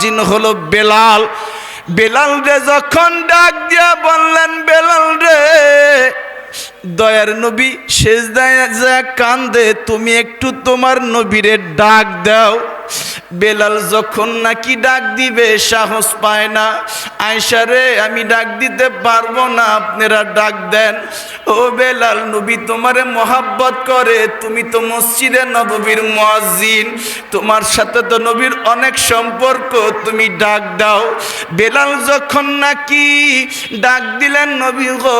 জিন হলো বেলাল। বেলাল রে যখন ডাক দিয়া বললেন, বেলাল রে, দয়ার নবী শেষ যা কান্দে, তুমি একটু তোমার নবীরে ডাক দাও। বেলাল যখন নাকি ডাক দিবে, সাহস পায় না। আয়সা রে, আমি ডাক দিতে পারব না, আপনারা ডাক দেন। ও বেলাল, নবী তোমারে মহাব্বত করে, তুমি তো মসজিদে নববীর মুয়াজ্জিন। তোমার সাথে তো নবীর অনেক সম্পর্ক, তুমি ডাক দাও। বেলাল যখন নাকি ডাক দিলেন, নবী গো,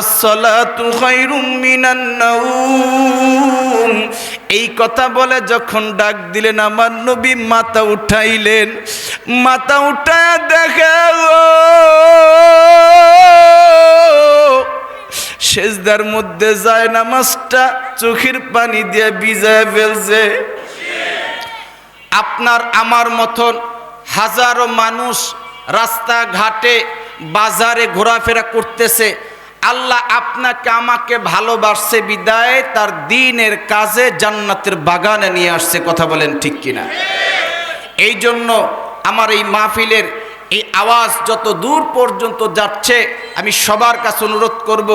আসসালাতু খায়রুম মিনান নাউম। এই কথা বলে যখন ডাক দিলেন, আমার নবী মাথা উঠাইলেন। মাথা উঠায় দেখে সেজদার মধ্যে যায় নামাজটা, চোখের পানি দিয়ে ভিজায় ফেলছে। আপনার আমার মতন হাজারো মানুষ রাস্তাঘাটে বাজারে ঘোরাফেরা করতেছে। আল্লাহ আপনাকে আমাকে ভালোবাসছে বিদায়, তার দিনের কাজে জান্নাতের বাগানে নিয়ে আসছে, কথা বলেন ঠিক কিনা? এই জন্য আমার এই মাহফিলের এই আওয়াজ যত দূর পর্যন্ত যাচ্ছে, আমি সবার কাছে অনুরোধ করব,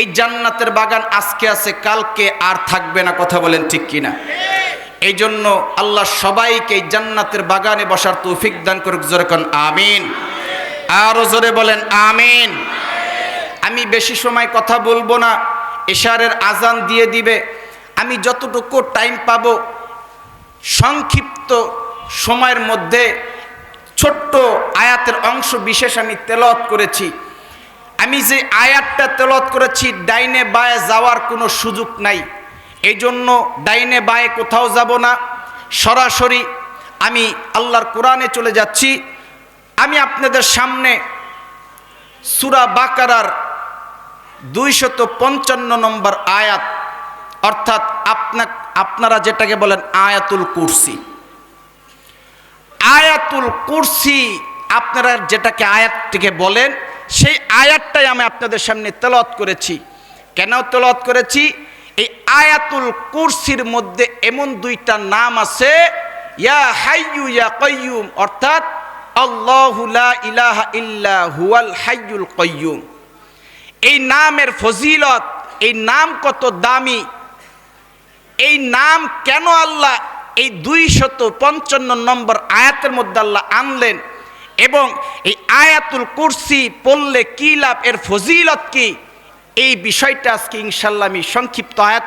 এই জান্নাতের বাগান আজকে আছে, কালকে আর থাকবে না, কথা বলেন ঠিক কিনা? এই জন্য আল্লাহ সবাইকে এই জান্নাতের বাগানে বসার তৌফিক দান করুক, জোরে কোন, আমিন। আরও জোরে বলেন, আমিন। আমি বেশি সময় কথা বলব না, এশারের আজান দিয়ে দিবে। আমি যতটুকু টাইম পাবো, সংক্ষিপ্ত সময়ের মধ্যে ছোট্ট আয়াতের অংশ বিশেষ আমি তেলত করেছি। আমি যে আয়াতটা তেলত করেছি, ডাইনে বায়ে যাওয়ার কোনো সুযোগ নাই। এই জন্য ডাইনে বায়ে কোথাও যাব না। সরাসরি আমি আল্লাহর কোরআনে চলে যাচ্ছি। আমি আপনাদের সামনে সুরা বাকারার দুইশত পঞ্চান্ন নম্বর আয়াত, অর্থাৎ আপনা আপনারা যেটাকে বলেন আয়াতুল কুরসি। আয়াতুল কুরসি আপনারা যেটাকে আয়াতটিকে বলেন, সেই আয়াতটাই আমি আপনাদের সামনে তেলত করেছি। কেন তেলত করেছি? এই আয়াতুল কুরসির মধ্যে এমন দুইটা নাম আছে, ইয়া হাইয়ু ইয়া কয়্যুম অর্থাৎ আল্লাহু ইলাহা ইল্লা হুয়াল হাইয়ুল কয়্যুম এই নামের ফজিলত, এই নাম কত দামি? এই নাম কেন আল্লাহ এই দুইশত পঞ্চান্ন নম্বর আয়াতের মধ্যে আল্লাহ আনলেন? এবং এই আয়াতুল কুরসি পড়লে কি লাভ? এর ফজিলত কি? এই বিষয়টা আজকে ইনশাল্লাহ আমি সংক্ষিপ্ত আয়াত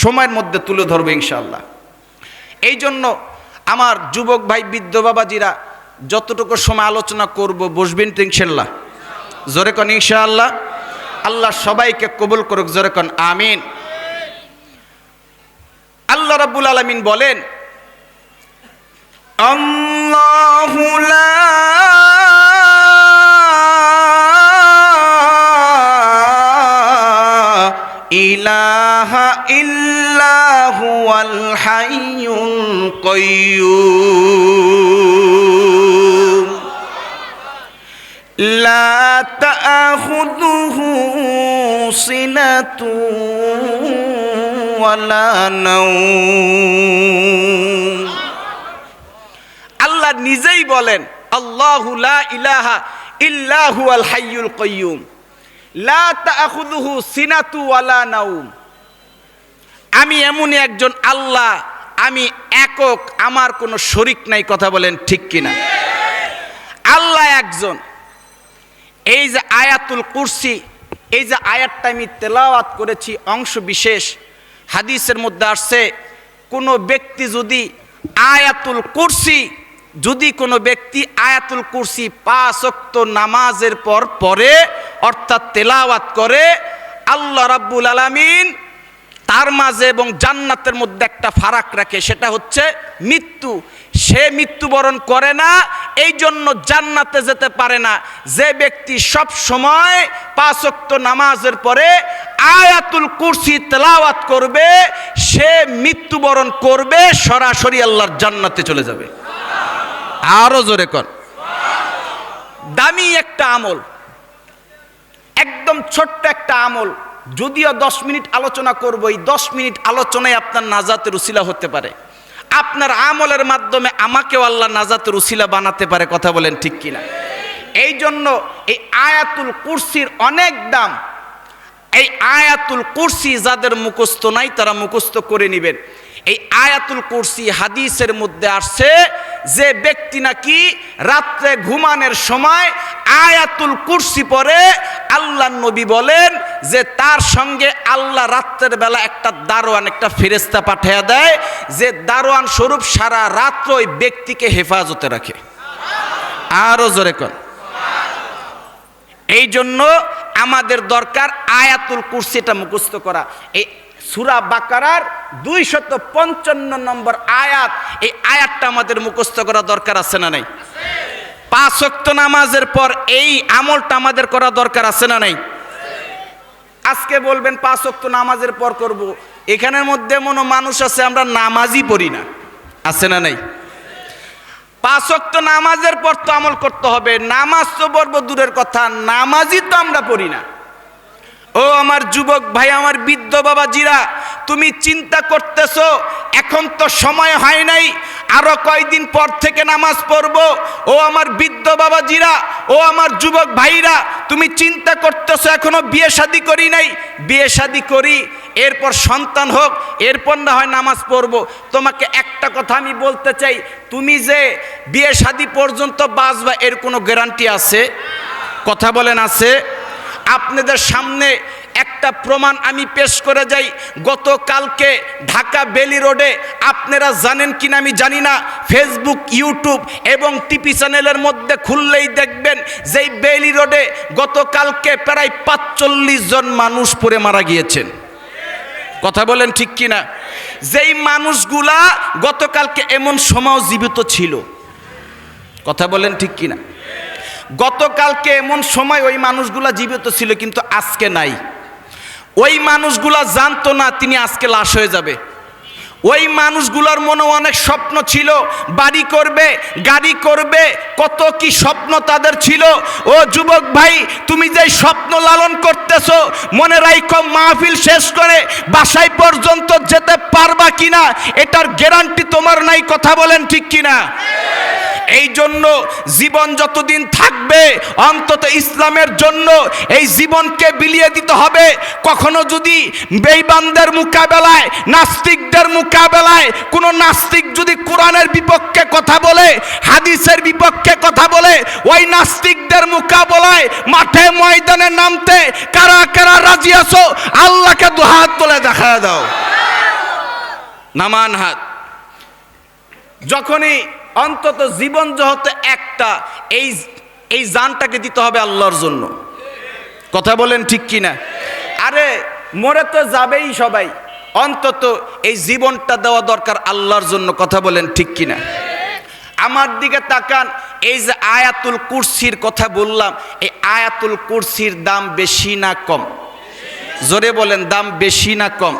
সময়ের মধ্যে তুলে ধরবো ইনশাল্লাহ এই জন্য আমার যুবক ভাই, বৃদ্ধ বাবাজিরা, যতটুকু সময় আলোচনা করব, বসবেন তো ইনশাল্লাহ জোরে কন ইনশাআল্লাহ। আল্লাহ সবাইকে কবুল করুক, জোরে কন, আমিন। আল্লাহ রাব্বুল আলামিন বলেন, আল্লাহু লা ইলাহা ইল্লা হুয়াল হাইয়ুল কাইয়্যুম لا تأخذه سنة ولا نوم আল্লাহ নিজেই বলেন আল্লাহু লা ইলাহা ইল্লাহু আল হাইয়ুল কাইয়্যুম লা তাখুযুহু সিনাতু ওয়ালা নাউম আমি এমনই একজন আল্লাহ আমি একক আমার কোনো শরিক নাই কথা বলেন ঠিক কিনা আল্লাহ একজন এই যে আয়াতুল কুরসি, এই যে আয়াতটা আমি তেলাওয়াত করেছি, অংশ বিশেষ, হাদিসের মধ্যে আসছে, কোনো ব্যক্তি যদি আয়াতুল কুরসি, যদি কোনো ব্যক্তি আয়াতুল কুরসি পাঁচ অক্ত নামাজের পর পরে অর্থাৎ তেলাওয়াত করে, আল্লাহ রাব্বুল আলামিন তার মাঝে এবং জান্নাতের মধ্যে একটা ফারাক রাখে, সেটা হচ্ছে মৃত্যু। সে মৃত্যুবরণ করে না এই জন্য জান্নাতে যেতে পারে না। যে ব্যক্তি সব সময় পাঁচক্ত নামাজের পরে আয়াতুল কুরসি তেলাওয়াত করবে, সে মৃত্যুবরণ করবে, সরাসরি আল্লাহর জান্নাতে চলে যাবে। আরও জোরে কর। দামি একটা আমল, একদম ছোট্ট একটা আমল, যদিও দশ মিনিট আলোচনা করব, এই দশ মিনিট আলোচনায় আপনার নাজাতের উসিলা হতে পারে। আপনার আমলের মাধ্যমে আমাকেও আল্লাহ নাজাতের উসিলা বানাতে পারে, কথা বলেন ঠিক কিনা? এই জন্য এই আয়াতুল কুরসির অনেক দাম। এই আয়াতুল কুরসি যাদের মুখস্থ নাই, তারা মুখস্থ করে নেবেন। এই আয়াতুল কুরসি হাদিসের মধ্যে আসছে যে ব্যক্তি নাকি রাত্রে ঘুমানোর সময় আয়াতুল কুরসি পরে আল্লাহ নবী বলেন যে তার সঙ্গে আল্লাহ রাত্রের বেলা একটা দারোয়ান, একটা ফেরেস্তা পাঠিয়ে দেয়, যে দারোয়ান স্বরূপ সারা রাত্র ওই ব্যক্তিকে হেফাজতে রাখে। আরও জোরে কর এই জন্য আমাদের দরকার আয়াতুল কুরসিটা মুখস্থ করা। এই সুরা বাকারার দুইশত পঞ্চান্ন নম্বর আয়াত, এই আয়াতটা আমাদের মুখস্থ করা দরকার আছে না নাই? পাঁচ নামাজের পর এই আমলটা আমাদের করা দরকার আছে না নাই? আজকে বলবেন পাঁচ ওয়াক্ত নামাজের পর করব। এখানের মধ্যে মনো মানুষ আছে, আমরা নামাজই পড়ি না। আছে না নাই? পাঁচ ওয়াক্ত নামাজের পর তো আমল করতে হবে। নামাজ তো পড়ব দূরের কথা, নামাজই তো আমরা পড়ি না। ও আমার যুবক ভাই, আমার বৃদ্ধ বাবা জিরা তুমি চিন্তা করতেছো, এখন তো সময় হয় নাই। আরও কয়দিন পর থেকে নামাজ পড়ব? ও আমার বৃদ্ধ বাবা জিরা ও আমার যুবক ভাইরা, তুমি চিন্তা করতেছো, এখনও বিয়ে শাদি করি নাই? বিয়ে শাদি করি, এরপর সন্তান হোক, এরপর না হয় নামাজ পড়ব। তোমাকে একটা কথা আমি বলতে চাই, তুমি যে বিয়ে শাদি পর্যন্ত বাঁচবা, এর কোনো গ্যারান্টি আছে? কথা বলেন, আছে? আপনাদের সামনে একটা প্রমাণ আমি পেশ করে যাই। গতকালকে ঢাকা বেলি রোডে, আপনারা জানেন কিনা আমি জানি না ফেসবুক ইউটিউব এবং টিভি চ্যানেলের মধ্যে খুললেই দেখবেন যেই বেলি রোডে গতকালকে প্রায় পাঁচচল্লিশ জন মানুষ পড়ে মারা গিয়েছেন। কথা বলেন ঠিক কিনা? যেই মানুষগুলা গতকালকে এমন সময় জীবিত ছিল। কথা বলেন ঠিক কিনা? গতকালকে এমন সময় ওই মানুষগুলা জীবিত ছিল, কিন্তু আজকে নাই। ওই মানুষগুলা জানতো না তিনি আজকে লাশ হয়ে যাবে। ওই মানুষগুলোর মনে অনেক স্বপ্ন ছিল, বাড়ি করবে, গাড়ি করবে, কত কি স্বপ্ন তাদের ছিল। ও যুবক ভাই, তুমি যে স্বপ্ন লালন করতেছো, মনে রাখো মাহফিল শেষ করে বাসায় পর্যন্ত যেতে পারবা কিনা, এটার গ্যারান্টি তোমার নাই, কথা বলেন ঠিক কিনা? এই জন্য জীবন যতদিন থাকবে, অন্তত ইসলামের জন্য এই জীবনকে বিলিয়ে দিতে হবে। কখনো যদি বেইবানদের মোকাবেলায়, নাস্তিকদের মোকাবেলায় কোনো নাস্তিক যদি কোরআনের বিপক্ষে কথা বলে, হাদিসের বিপক্ষে কথা বলে, ওই নাস্তিকদের মোকাবেলায় মাঠে ময়দানে নামতে কারা কারা রাজি আছো, আল্লাহকে দুহাত তুলে দেখা দাও। নামান হাত। যখনই অন্তত জীবন যেহেতু একটা, এই এই জানটাকে দিতে হবে আল্লাহর জন্য। কথা বলেন ঠিক কিনা? আরে, মরে তো যাবেই সবাই। অন্তত এই জীবনটা দেওয়া দরকার আল্লাহর জন্য, কথা বলেন ঠিক কিনা? আমার দিকে তাকান, এই যে আয়াতুল কুরসির কথা বললাম, এই আয়াতুল কুরসির দাম বেশি না কম? জোরে বলেন, দাম বেশি না কম?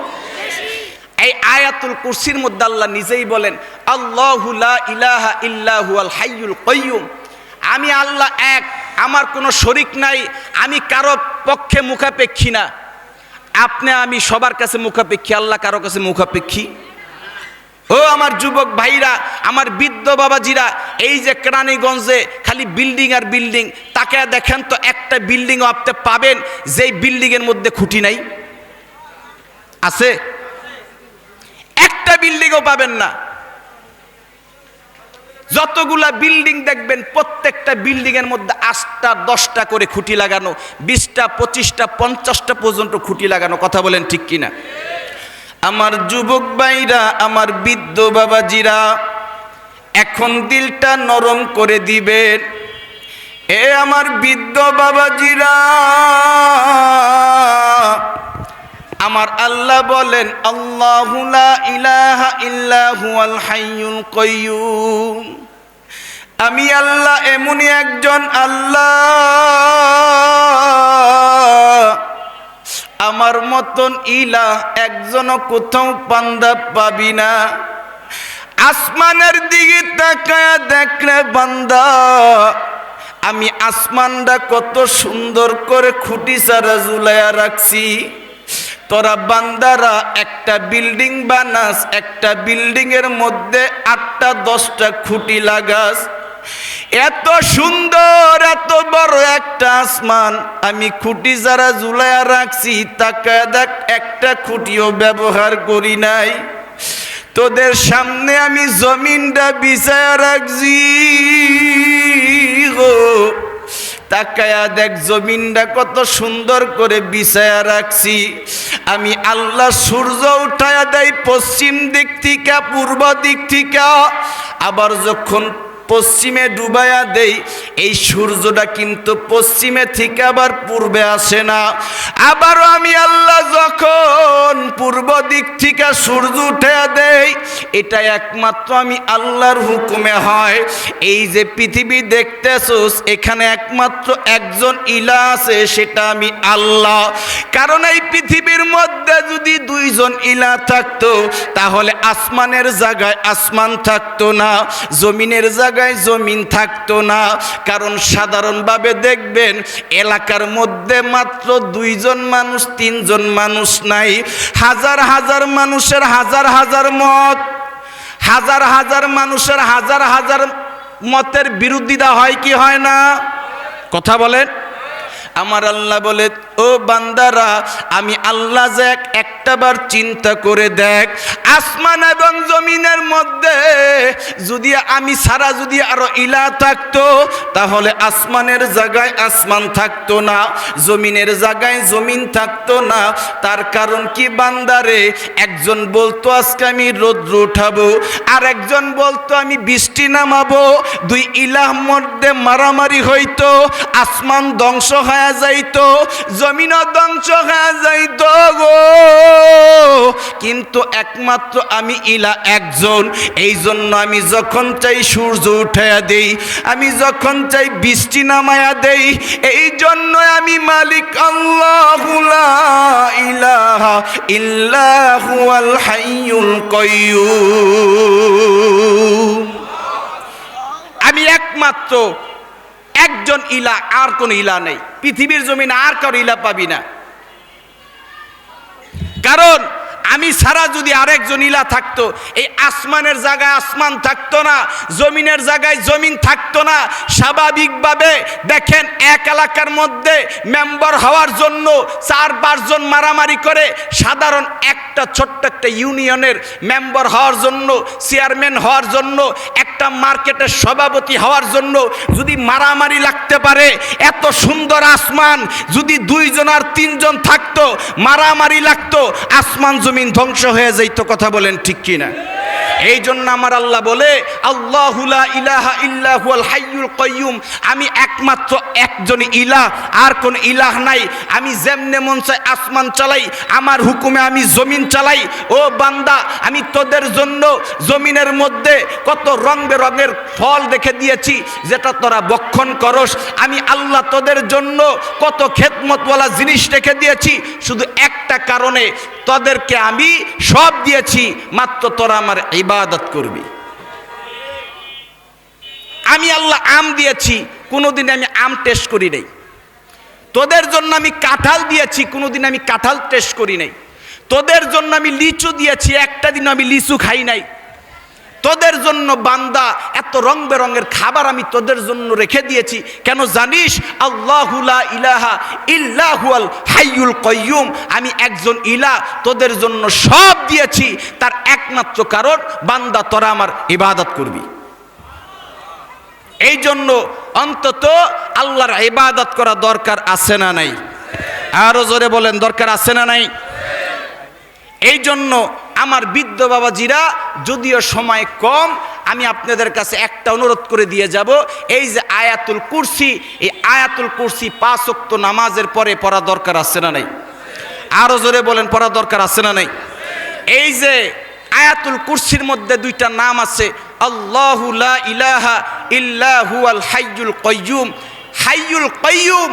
এই আয়াতুল কুরসির মধ্যে আল্লাহ নিজেই বলেন, আল্লাহু ইলাহা আল হাইয়ুল কাইয়ুম। আমি আল্লাহ এক, আমার কোনো শরিক নাই, আমি কারও পক্ষে মুখাপেক্ষী না। আপনি, আমি সবার কাছে মুখাপেক্ষী, আল্লাহ কারও কাছে মুখাপেক্ষী? ও আমার যুবক ভাইরা, আমার বৃদ্ধ বাবাজিরা, এই যে কেরানীগঞ্জে খালি বিল্ডিং আর বিল্ডিং, তাকে দেখেন তো একটা বিল্ডিংও আপনি পাবেন, যেই বিল্ডিংয়ের মধ্যে খুঁটি নাই। আছে? একটা বিল্ডিংও পাবেন না। যতগুলা বিল্ডিং দেখবেন, প্রত্যেকটা বিল্ডিং এর মধ্যে আটটা, দশটা করে খুঁটি লাগানো, বিশটা, পঁচিশটা, পঞ্চাশটা পর্যন্ত খুঁটি লাগানো, কথা বলেন ঠিক কিনা? আমার যুবক ভাইরা, আমার বৃদ্ধ বাবাজিরা, এখন দিলটা নরম করে দিবেন। এ আমার বৃদ্ধ বাবাজিরা আমার আল্লাহ বলেন আল্লাহুলা ইলাহা আমি আল্লাহ এমনই একজন আল্লাহ। আমার মতন ইলাহ একজনও কোথাও পান্দা পাবি না। আসমানের দিকে তাকায় দেখলে বান্দা, আমি আসমানটা কত সুন্দর করে খুঁটি সারা ঝুলাইয়া রাখছি। তোরা বান্দারা একটা বিল্ডিং বানাস, একটা বিল্ডিং এর মধ্যে আটটা দশটা খুঁটি লাগাস। এত সুন্দর, এত বড় একটা আসমান, আমি খুঁটি যারা ঝুলাইয়া রাখছি তাকা দেখ, একটা খুঁটিও ব্যবহার করি নাই। তোদের সামনে আমি জমিনটা বিছায়া রাখছি তাকায়া দেখ জমিনটা কত সুন্দর করে বিছায়া রাখছি। আমি আল্লাহ সূর্য উঠায়া দেয় পশ্চিম দিক থেকে, পূর্ব দিক থেকে। আবার যখন পশ্চিমে ডুবাইয়া দেই, এই সূর্যটা কিন্তু পশ্চিমে থেকে আবার পূর্বে আসে না। আবারও আমি আল্লাহ যখন পূর্ব দিক থেকে সূর্য উঠে দেই এটা একমাত্র আমি আল্লাহর হুকুমে হয়। এই যে পৃথিবী দেখতেছোস, এখানে একমাত্র একজন ইলা আছে, সেটা আমি আল্লাহ। কারণ এই পৃথিবীর মধ্যে যদি দুইজন ইলা থাকতো, তাহলে আসমানের জায়গায় আসমান থাকতো না, জমিনের জায়গায় জমিন থাকতো না। কারণ সাধারণভাবে দেখবেন, এলাকার মধ্যে মাত্র দুইজন মানুষ, তিনজন মানুষ নাই। হাজার হাজার মানুষের হাজার হাজার মত। হাজার হাজার মানুষের হাজার হাজার মতের বিরোধিতা হয় কি হয় না? কথা বলেন। আমার আল্লাহ বলে, ও বান্দারা, আমি আল্লাহ যে এক একটাবার চিন্তা করে দেখ, আসমান এবং জমিনের মধ্যে যদি আমি সারা যদি আরও ইলা থাকতো, তাহলে আসমানের জায়গায় আসমান থাকতো না, জমিনের জায়গায় জমিন থাকতো না। তার কারণ কি বান্দারে? একজন বলতো, আজকে আমি রৌদ্র উঠাবো। আর একজন বলতো, আমি বৃষ্টি নামাবো। দুই ইলাহ মধ্যে মারামারি হইতো, আসমান ধ্বংস হয়ে যাইতো, জমিনও ধ্বংস হয়ে যাইতো গো। কিন্তু একমাত্র আমি ইলা একজন এই জন্য আমি যখন চাই সূর্য উঠাইয়া দেই, আমি যখন চাই বৃষ্টি নামায়া দেই এই জন্য আমি মালিক আল্লাহ ইলাহা আমি একমাত্র একজন ইলা আর কোন ইলা নেই। পৃথিবীর জমিনে আর কারও ইলা পাবি না। কারণ আমি ছাড়া যদি আরেকজন ইলা থাকতো, এই আসমানের জায়গায় আসমান থাকতো না, জমিনের জায়গায় জমিন থাকতো না, স্বাভাবিকভাবে দেখেন এক এলাকার মধ্যে মেম্বার হওয়ার জন্য চার পাঁচজন মারামারি করে, সাধারণ একটা ছোট্ট একটা ইউনিয়নের মেম্বার হওয়ার জন্য, চেয়ারম্যান হওয়ার জন্য, একটা মার্কেটের সভাপতি হওয়ার জন্য যদি মারামারি লাগতে পারে, এত সুন্দর আসমান, যদি দুইজন আর তিনজন থাকতো, মারামারি লাগতো, আসমান জমিন ধ্বংস হয়ে যাইতো কথা বলেন ঠিক কিনা? এই জন্য আমার আল্লাহ বলে আল্লাহুলা ইলাহা ইল্লাহুয়াল হাইয়ুল কয়্যুম আমি একমাত্র একজন ইলাহ, আর কোন ইলাহ নাই। আমি যেমনে মন চাই আসমান চালাই, আমার হুকুমে আমি জমিন চালাই। ও বান্দা, আমি তোদের জন্য জমিনের মধ্যে কত রং বেরঙের ফল দেখে দিয়েছি, যেটা তোরা বক্ষণ করস। আমি আল্লাহ তোদের জন্য কত খেদমতওয়ালা জিনিস রেখে দিয়েছি, শুধু একটা কারণে তোদেরকে আমি সব দিয়েছি, মাত্র তোরা আমার ইবাদত করবি। আমি আল্লাহ আম দিয়েছি, কোনোদিন আমি আম টেস্ট করি নাই। তোদের জন্য আমি কাঁঠাল দিয়েছি, কোনোদিন আমি কাঁঠাল টেস্ট করি নাই। তোদের জন্য আমি লিচু দিয়েছি, একটা দিন আমি লিচু খাই নাই। তোদের জন্য বান্দা এত রং বেরঙের খাবার আমি তোদের জন্য রেখে দিয়েছি। কেন জানিস? আল্লাহুলা ইলাহা ইল্লাহুয়াল হাইয়ুল কয়্যুম। আমি একজন ইলা তোদের জন্য সব দিয়েছি। তার একমাত্র কারণ বান্দা তোরা আমার ইবাদত করবি। এই জন্য অন্তত আল্লাহর ইবাদত করা দরকার আছে না নাই? আরও জোরে বলেন, দরকার আছে না নাই? এই জন্য আমার বৃদ্ধ বাবাজিরা, যদিও সময় কম, আমি আপনাদের কাছে একটা অনুরোধ করে দিয়ে যাব। এই যে আয়াতুল কুরসি, এই আয়াতুল কুরসি পাঁচ ওয়াক্ত নামাজের পরে পড়া দরকার আছে না নাই? আরও জোরে বলেন, পড়া দরকার আছে না নাই? এই যে আয়াতুল কুরসির মধ্যে দুইটা নাম আছে, আল্লাহু লা ইলাহা ইল্লাহু আল কয়্যুম হাইয়ুল কয়্যুম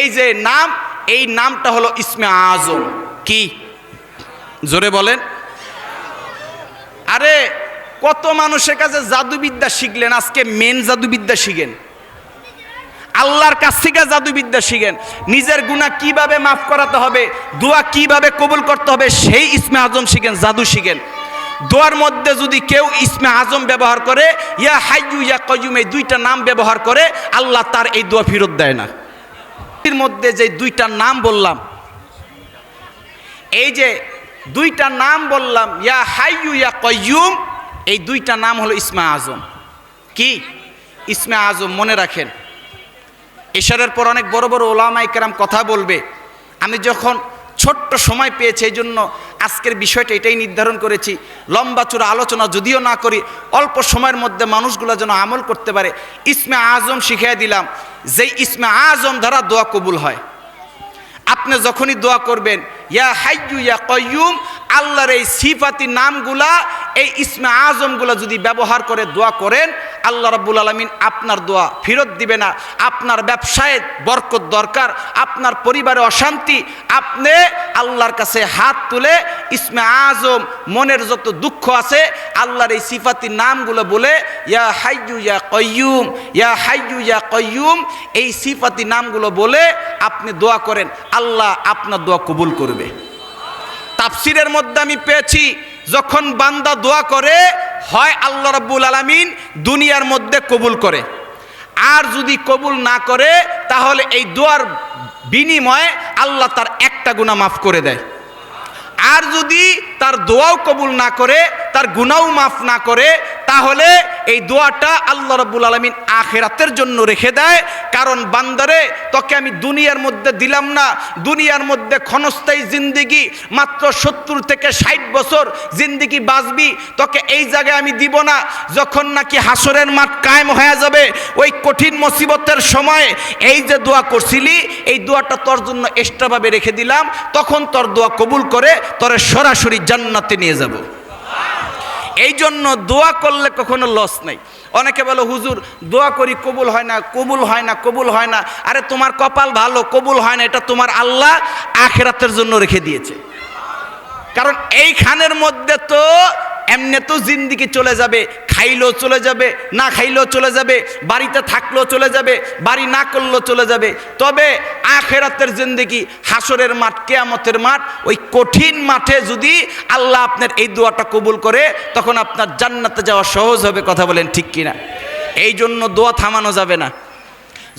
এই যে নাম, এই নামটা হলো ইসমে আজম। কি? জোরে বলেন। আরে, কত মানুষের কাছে জাদুবিদ্যা শিখলেন? আজকে মেন জাদুবিদ্যা শিখেন। আল্লাহর কাছ থেকে জাদুবিদ্যা শিখেন। নিজের গুণা কীভাবে মাফ করাতে হবে, দোয়া কীভাবে কবুল করতে হবে, সেই ইসমে আজম শিখেন, জাদু শিখেন। দোয়ার মধ্যে যদি কেউ ইসমে আজম ব্যবহার করে, ইয়া হাইয়ু ইয়া কয়ুম এই দুইটা নাম ব্যবহার করে, আল্লাহ তার এই দোয়া ফেরত দেয় না। এর মধ্যে যে দুইটা নাম বললাম, এই যে দুইটা নাম বললাম, ইয়া হাইয়ু, ইয়া কয়ুম এই দুইটা নাম হলো ইসমা আজম। কি? ইসমে আজম, মনে রাখেন। ঈশ্বরের পর অনেক বড় বড় ওলামাই কেরাম কথা বলবে। আমি যখন ছোট্ট সময় পেয়েছি, এই জন্য আজকের বিষয়টা এটাই নির্ধারণ করেছি। লম্বা চূড়া আলোচনা যদিও না করি, অল্প সময়ের মধ্যে মানুষগুলো যেন আমল করতে পারে। ইসমে আজম শিখিয়ে দিলাম যেই ইসমে আজম দ্বারা দোয়া কবুল হয়। আপনি যখনই দোয়া করবেন ইয়া হাইয়ু ইয়া কয়ুম আল্লাহর এই সিফাতি নামগুলা, এই ইসমে আজমগুলা যদি ব্যবহার করে, দোয়া করেন, আল্লাহ রাব্বুল আলমিন আপনার দোয়া ফেরত দিবে না। আপনার ব্যবসায় বরকত দরকার, আপনার পরিবারে অশান্তি, আপনি আল্লাহর কাছে হাত তুলে ইসমে আজম মনের যত দুঃখ আছে, আল্লাহর এই সিফাতি নামগুলো বলে, ইয়া হাইয়ু ইয়া কয়ুম ইয়া হাইয়ু ইয়া কয়ুম এই সিফাতি নামগুলো বলে আপনি দোয়া করেন। আল্লাহ আপনার দোয়া কবুল করবে। তাফসিরের মধ্যে আমি পেয়েছি, যখন বান্দা দোয়া করে, হয় আল্লাহ রাব্বুল আলামিন দুনিয়ার মধ্যে কবুল করে। আর যদি কবুল না করে, তাহলে এই দোয়ার বিনিময়ে আল্লাহ তার একটা গুণা মাফ করে দেয়। আর যদি তার দোয়াও কবুল না করে, তার গুনাও মাফ না করে, তাহলে এই দোয়াটা আল্লাহ রব্বুল আলমিন আখেরাতের জন্য রেখে দেয়। কারণ বান্দারে, তোকে আমি দুনিয়ার মধ্যে দিলাম না। দুনিয়ার মধ্যে ক্ষণস্থায়ী জিন্দিগি, মাত্র সত্তর থেকে ষাট বছর জিন্দিগি বাঁচবি, তোকে এই জায়গায় আমি দিব না। যখন নাকি হাসরের মাঠ কায়েম হয়ে যাবে, ওই কঠিন মুসিবতের সময় এই যে দোয়া করছিলি, এই দোয়াটা তোর জন্য এক্সট্রাভাবে রেখে দিলাম। তখন তোর দোয়া কবুল করে তোরে সরাসরি জান্নাতে নিয়ে যাব। এই জন্য দোয়া করলে কখনো লস নেই। অনেকে বলো, হুজুর, দোয়া করি, কবুল হয় না, কবুল হয় না, কবুল হয় না। আরে, তোমার কপাল ভালো, কবুল হয় না, এটা তোমার আল্লাহ আখেরাতের জন্য রেখে দিয়েছে। কারণ এইখানের মধ্যে তো এমনি তো জিন্দিগি চলে যাবে, খাইলেও চলে যাবে, না খাইলেও চলে যাবে, বাড়িতে থাকলেও চলে যাবে, বাড়ি না করলেও চলে যাবে। তবে আখেরাতের জিন্দিগি, হাসরের মাঠ, কেয়ামতের মাঠ, ওই কঠিন মাঠে যদি আল্লাহ আপনার এই দোয়াটা কবুল করে, তখন আপনার জান্নাতে যাওয়া সহজ হবে, কথা বলেন ঠিক কিনা? এই জন্য দোয়া থামানো যাবে না।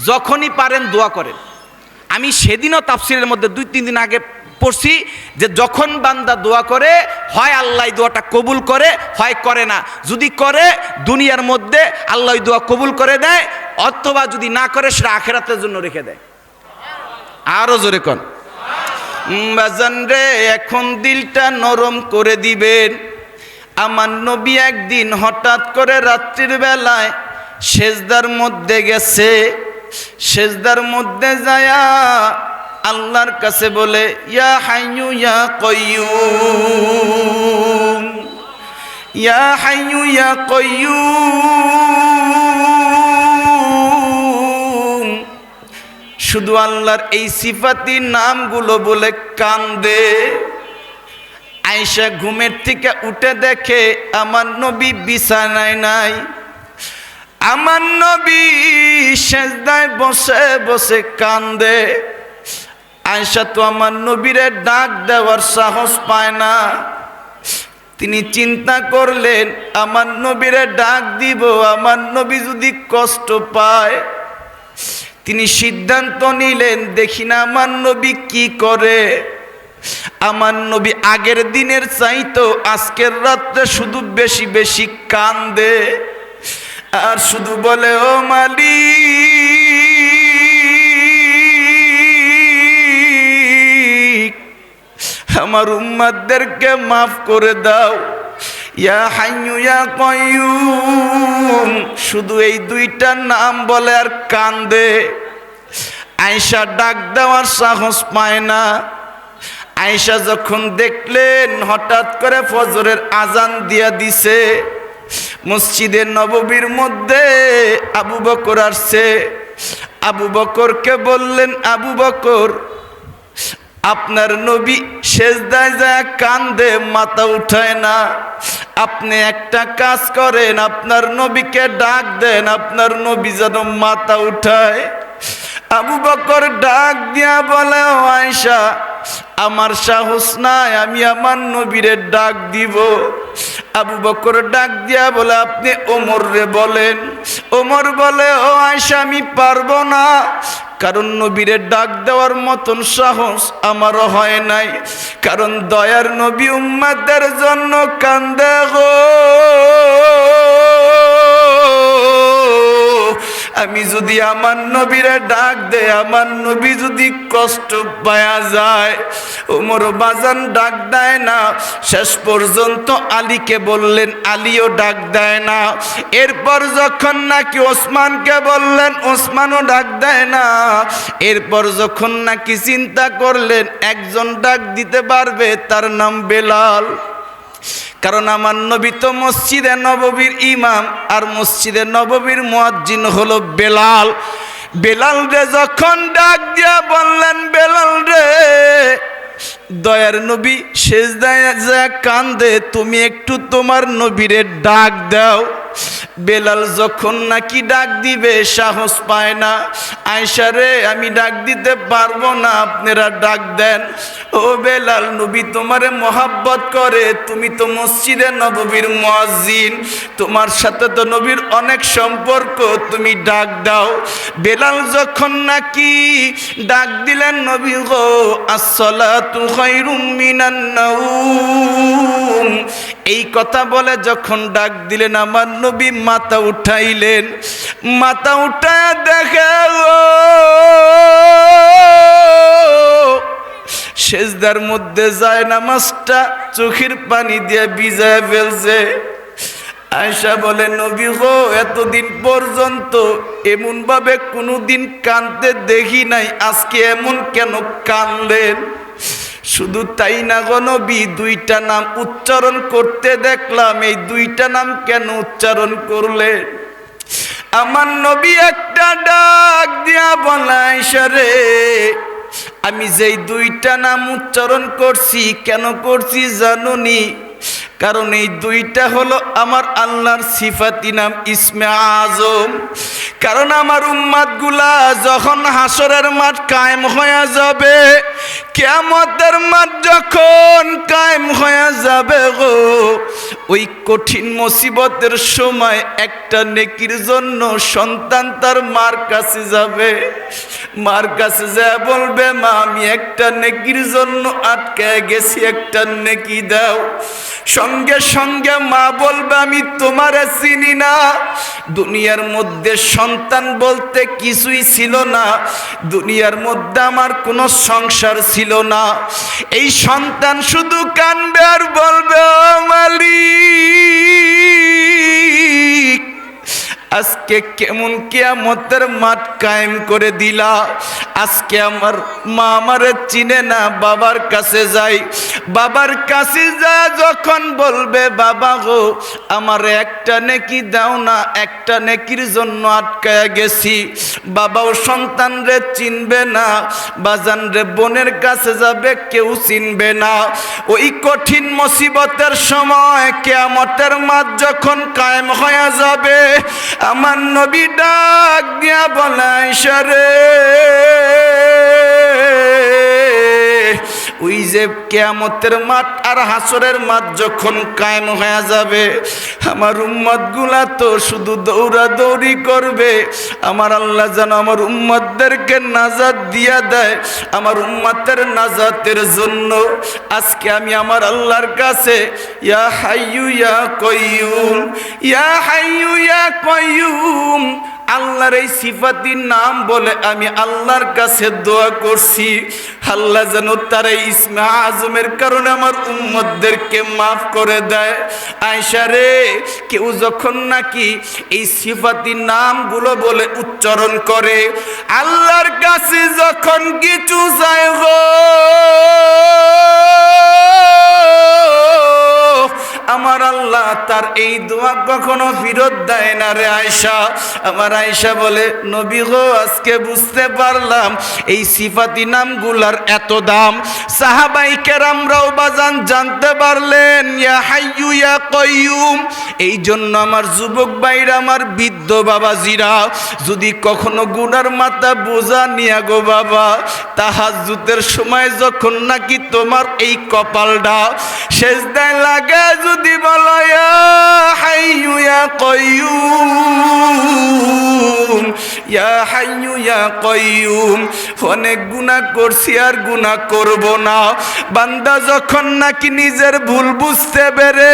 যখনই পারেন দোয়া করেন। আমি সেদিনও তাফসিরের মধ্যে দুই, তিন দিন আগে পড়ছি যে যখন বান্দা দোয়া করে, হয় আল্লাহ দোয়াটা কবুল করে, হয় করে না। যদি করে, দুনিয়ার মধ্যে আল্লাহ দোয়া কবুল করে দেয়, অথবা যদি না করে, সেটা আখেরাতের জন্য রেখে দেয়। আরও জোরে কন। বাজান রে, এখন দিলটা নরম করে দিবেন। আমার নবী একদিন হঠাৎ করে রাত্রির বেলায় সেজদার মধ্যে গেছে। সেজদার মধ্যে যায়া আল্লাহর কাছে বলে, ইয়া হাইয়ু, ইয়া কয়্যুম, ইয়া হাইয়ু, ইয়া কয়্যুম। শুধু আল্লাহর এই সিফাতি নামগুলো বলে কান্দে। আয়সা ঘুমের থেকে উঠে দেখে, আমার নবী বিছানায় নাই। আমার নবী সেজদায় বসে বসে কান্দে। আয়সা তো আমার নবীরে ডাক দেওয়ার সাহস পায় না। তিনি চিন্তা করলেন, আমার নবীরে ডাক দিব, আমার নবী যদি কষ্ট পায়। তিনি সিদ্ধান্ত নিলেন, দেখি না আমার নবী কি করে। আমার নবী আগের দিনের চাইতো আজকের রাত্রে শুধু বেশি বেশি কান্দে। আর শুধু বলে, ও মালিক আমার উম্মাদেরকে মাফ করে দাও। ইয়া ইয়া শুধু এই দুইটা নাম বলে আর কান্দে। আয়সা ডাক দেওয়ার সাহস পায় না। আয়সা যখন দেখলেন, হঠাৎ করে ফজরের আজান দিয়া দিছে। মসজিদের নববীর মধ্যে আবু বকর আসছে। আবু বকরকে বললেন, আবু বকর আপনার নবী সেজদায় যায় কান্দে, মাথা উঠায় না। আপনি একটা কাজ করেন, আপনার নবীকে ডাক দেন, আপনার নবী যেন মাথা উঠায়। আবু বকর ডাক দিয়া বলে, "ও আয়সা আমার সাহস নাই, আমি আমার নবীরে ডাক দিব। আবু বকর ডাক দিয়া বলে, আপনি ওমর রে বলেন। ওমর বলে, ও আয়সা আমি পারব না। কারণ নবীরে ডাক দেওয়ার মতন সাহস আমারও হয় নাই। কারণ দয়ার নবী উম্মাদের জন্য কান্দে গো। আমি যদি আমার নবীরে ডাক দে আমার নবী যদি কষ্ট পায়া যায় ওমর বাজান ডাক দেয় না, শেষ পর্যন্ত আলীকে বললেন, আলীও ডাক দেয় না। এরপর যখন নাকি ওসমানকে বললেন, ওসমানও ডাক দেয় না। এরপর যখন নাকি চিন্তা করলেন, একজন ডাক দিতে পারবে, তার নাম বেলাল। কারণ আমার নবী তো মসজিদে নববীর ইমাম, আর মসজিদে নববীর মুয়াজ্জিন হলো বেলাল। বেলাল রে যখন ডাক দিয়া বললেন, বেলাল রে দয়ার নবী শেষ কান্দে, তুমি একটু তোমার নবীরে ডাক দাও। বেলাল যখন নাকি ডাক দিবে, সাহস পায় না। আয়সা রে, আমি ডাক দিতে পারব না, আপনারা ডাক দেন। ও বেলাল, নবী তোমারে মহাব্বত করে, তুমি তো মসজিদে নববীর মুয়াজ্জিন। তোমার সাথে তো নবীর অনেক সম্পর্ক, তুমি ডাক দাও। বেলাল যখন নাকি ডাক দিলেন, নবী গো, আসসালাতু এই কথা বলে যখন ডাক দিলেন, আমার নবী মাথা উঠাইলেন। মাথা উঠায় দেখে সেজদার মধ্যে যায় নামাজটা, চোখের পানি দিয়ে ভিজায় ফেলছে। আয়সা বলে, নবী গো, এতদিন পর্যন্ত এমন ভাবে কোনোদিন কানতে দেখি নাই। আজকে এমন কেন কানলেন? শুধু তাই না গো নবী, দুইটা নাম উচ্চারণ করতে দেখলাম, এই দুইটা নাম কেন উচ্চারণ করলে? আমার নবী একটা ডাক দিয়া বলাই সরে আমি যেই দুইটা নাম উচ্চারণ করছি, কেন করছি জানুনি? কারণ এই দুইটা হলো আমার আল্লাহর সিফাতি নাম ইসমে আজম। কারণ আমার উম্মাদগুলা যখন হাসরের মাঠ কায়েম হয়ে যাবে কেমতের মাঠ যখন কায়েম হয়ে যাবে গো, ওই কঠিন মুসিবতের সময় একটা নেকির জন্য সন্তান তার মার কাছে যাবে। মার কাছে যা বলবে, মা, আমি একটা নেকির জন্য আটকে গেছি, একটা নেকি দাও। সঙ্গে সঙ্গে মা বলবে, আমি তোমার চিনি না। দুনিয়ার মধ্যে সন্তান বলতে কিছুই ছিল না। দুনিয়ার মধ্যে আমার কোনো সংসার ছিল না। এই সন্তান শুধু কানবে আর বলবে, ও মালিক। আজকে কেমন কেয়ামতের মাঠ কায়েম করে দিলা? আজকে আমার মা আমারে চিনে না, বাবার কাছে যাই। বাবার কাছে যা যখন বলবে, বাবা গো, আমার একটা নেকি দাও না, একটা নেকির জন্য আটকায়া গেছি। বাবাও সন্তান রে চিনবে না বাজান রে বোনের কাছে যাবে, কেউ চিনবে না। ওই কঠিন মুসিবতের সময় কেয়ামতের মাঠ যখন কায়েম হয়ে যাবে আমার নবী ডাক দিয়া বলাই সরে। ওই যে কেয়ামতের মাঠ আর হাসরের মাঠ যখন কায়েম হয়ে যাবে, আমার উম্মতগুলা তো শুধু দৌড়া দৌড়ি করবে। আমার আল্লাহ যেন আমার উম্মতদেরকে নাজাদ দিয়া দেয়, আমার উম্মতের নাজাতের জন্য। আজকে আমি আমার আল্লাহর কাছে, ইয়া হাইয়ু, ইয়া কয়ুম, ইয়া হাইয়ু, ইয়া কয়ুম আল্লাহর এই সিফাতির নাম বলে আমি আল্লাহর কাছে দোয়া করছি। আল্লাহ যেন তার এই ইসমে আজমের কারণে আমার উম্মতদেরকে মাফ করে দেয়। আয়সা রে, কেউ যখন নাকি এই সিফাতির নামগুলো বলে উচ্চারণ করে, আল্লাহর কাছে যখন কিছু চায় গো আমার আল্লাহ তার এই দোয়া কখনো ফিরত দেয় না রে আয়সা আমার আয়সা বলে, নবী গো, আজকে বুঝতে পারলাম এই সিফাতি নামগুলার এত দাম। সাহাবাই কেরামরাও বাজান জানতে পারলেন, ইয়া হাইয়ু, ইয়া কয়ুম এই জন্য আমার যুবক ভাইরা, আমার বৃদ্ধ বাবাজিরা, যদি কখনো গুনার মাথা বোঝা নিয়া গো বাবা তাহাজুতের সময় যখন নাকি তোমার এই কপালটা শেষ দেয় লাগে যদি বলো, ইয়া হাইয়ু, ইয়া কয়ুম কয়ুম অনেক গুনাহ করছি আর গুনাহ করব না। বান্দা যখন নাকি নিজের ভুল বুঝতে পেরে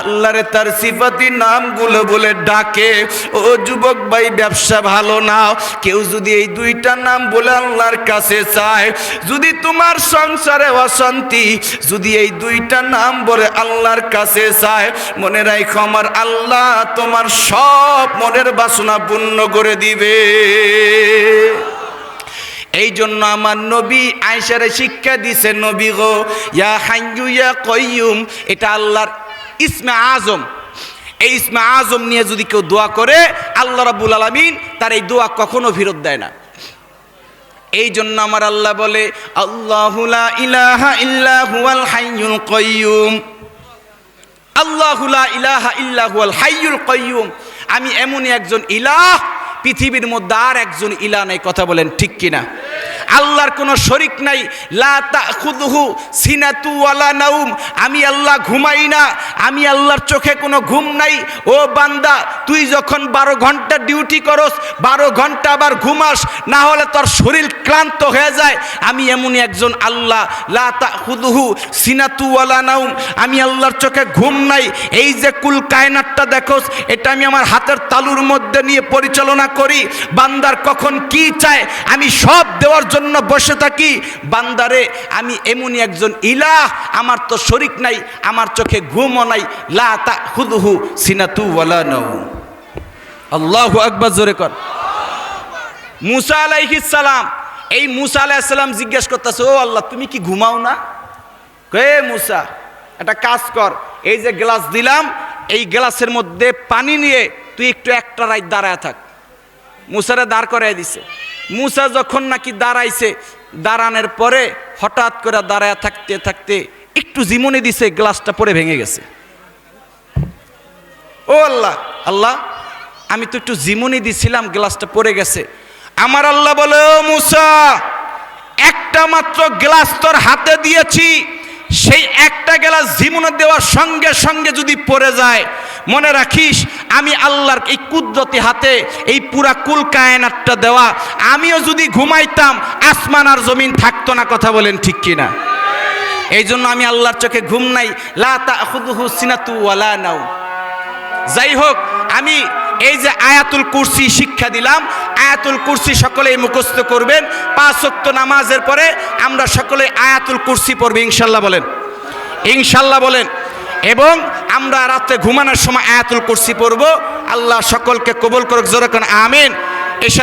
আল্লাহরে তার সিফাতি নামগুলো বলে ডাকে, ও যুবক ভাই, ব্যবসা ভালো না। কেউ যদি এই দুইটা নাম বলে আল্লাহর কাছে চায়, যদি তোমার সংসারে অশান্তি, যদি এই দুইটা নাম বলে আল্লাহর কাছে চায় মনে রাখো আমার আল্লাহ তোমার সব মনের বাসনা পূর্ণ করে দিবে। এই জন্য আমার নবী আয়সারে শিক্ষা দিছে, নবী গো, ইয়া হাইয়ু ইয়া কয়ুম এটা আল্লাহর ইসমে আজম। এই ইসমে আজম নিয়ে যদি কেউ দোয়া করে, আল্লাহ রাব্বুল আলামিন তার এই দোয়া কখনো ফেরত দেয় না। এই জন্য আমার আল্লাহ বলে, আল্লাহু লা ইলাহা ইল্লা হুয়াল হাইয়ুল কয়্যুম আল্লাহু লা ইলাহা ইল্লা হুয়াল হাইয়ুল কয়ুম আমি এমনই একজন ইলাহ পৃথিবীর মধ্যে আর একজন ইলা নাই, কথা বলেন ঠিক কিনা? আল্লাহর কোনো শরিক নাই। সিনাতু ওয়ালা নাউম আমি আল্লাহ ঘুমাই না, আমি আল্লাহর চোখে কোনো ঘুম নাই। ও বান্দা, তুই যখন বারো ঘণ্টা ডিউটি করস, বারো ঘণ্টা আবার ঘুমাস, না হলে তোর শরীর ক্লান্ত হয়ে যায়। আমি এমনই একজন আল্লাহ। লা তাখুদহু সিনাতু ওয়ালা নাউম আমি আল্লাহর চোখে ঘুম নাই। এই যে কুল কায়নাতটা দেখোস, এটা আমি আমার হাতের তালুর মধ্যে নিয়ে পরিচালনা করি, বান্দার কখন কি চায়, আমি সব দেওয়ার জন্য বসে থাকি। বান্দারে, আমি এমনই একজন ইলাহ, আমার তো শরিক নাই, আমার চোখে ঘুমও নাই। লা হুদহু সিনাতু আল্লাহু আকবার, জোরে কর। মুসা আলাইহিস সালাম, এই মুসা আলাইহিস সালাম জিজ্ঞেস করতেছে, ও আল্লাহ, তুমি কি ঘুমাও না? কে মুসা? একটা কাজ কর, এই যে গ্লাস দিলাম, এই গ্লাসের মধ্যে পানি নিয়ে তুই একটু একটা রাত দাঁড়ায় থাক। মুসারে দাঁড় করাই দিছে। মুসা যখন নাকি দাঁড়াইছে, দাঁড়ানোর পরে হঠাৎ করে দাঁড়ায় থাকতে থাকতে একটু জিমনে দিছে, গ্লাসটা পরে ভেঙে গেছে। ও আল্লাহ আল্লাহ, আমি তো একটু জিমনি দিছিলাম, গ্লাসটা পরে গেছে। আমার আল্লাহ বলে মুসা, একটা মাত্র গ্লাস তোর হাতে দিয়েছি, সেই একটা গ্লাস জিমনে দেওয়ার সঙ্গে সঙ্গে যদি পড়ে যায় মনে রাখিস, আমি আল্লাহর এই কুদরতি হাতে এই পুরা কুল কায়নাতটা দেওয়া, আমিও যদি ঘুমাইতাম, আসমান আর জমিন থাকতো না, কথা বলেন ঠিক কিনা? এই জন্য আমি আল্লাহর চোখে ঘুম নাই ওয়ালা নাও যাই হোক আমি এই যে আয়াতুল কুরসি শিক্ষা দিলাম, আয়াতুল কুরসি সকলেই মুখস্থ করবেন, পাঁচ ওয়াক্ত নামাজের পরে আমরা সকলে আয়াতুল কুরসি পড়বি, ইনশাল্লাহ বলেন। ইনশাল্লাহ বলেন এবং আমরা রাতে ঘুমানোর সময় আয়াতুল কুরসি পড়ব। আল্লাহ সকলকে কবুল করুক, জোরে আমিন। এসব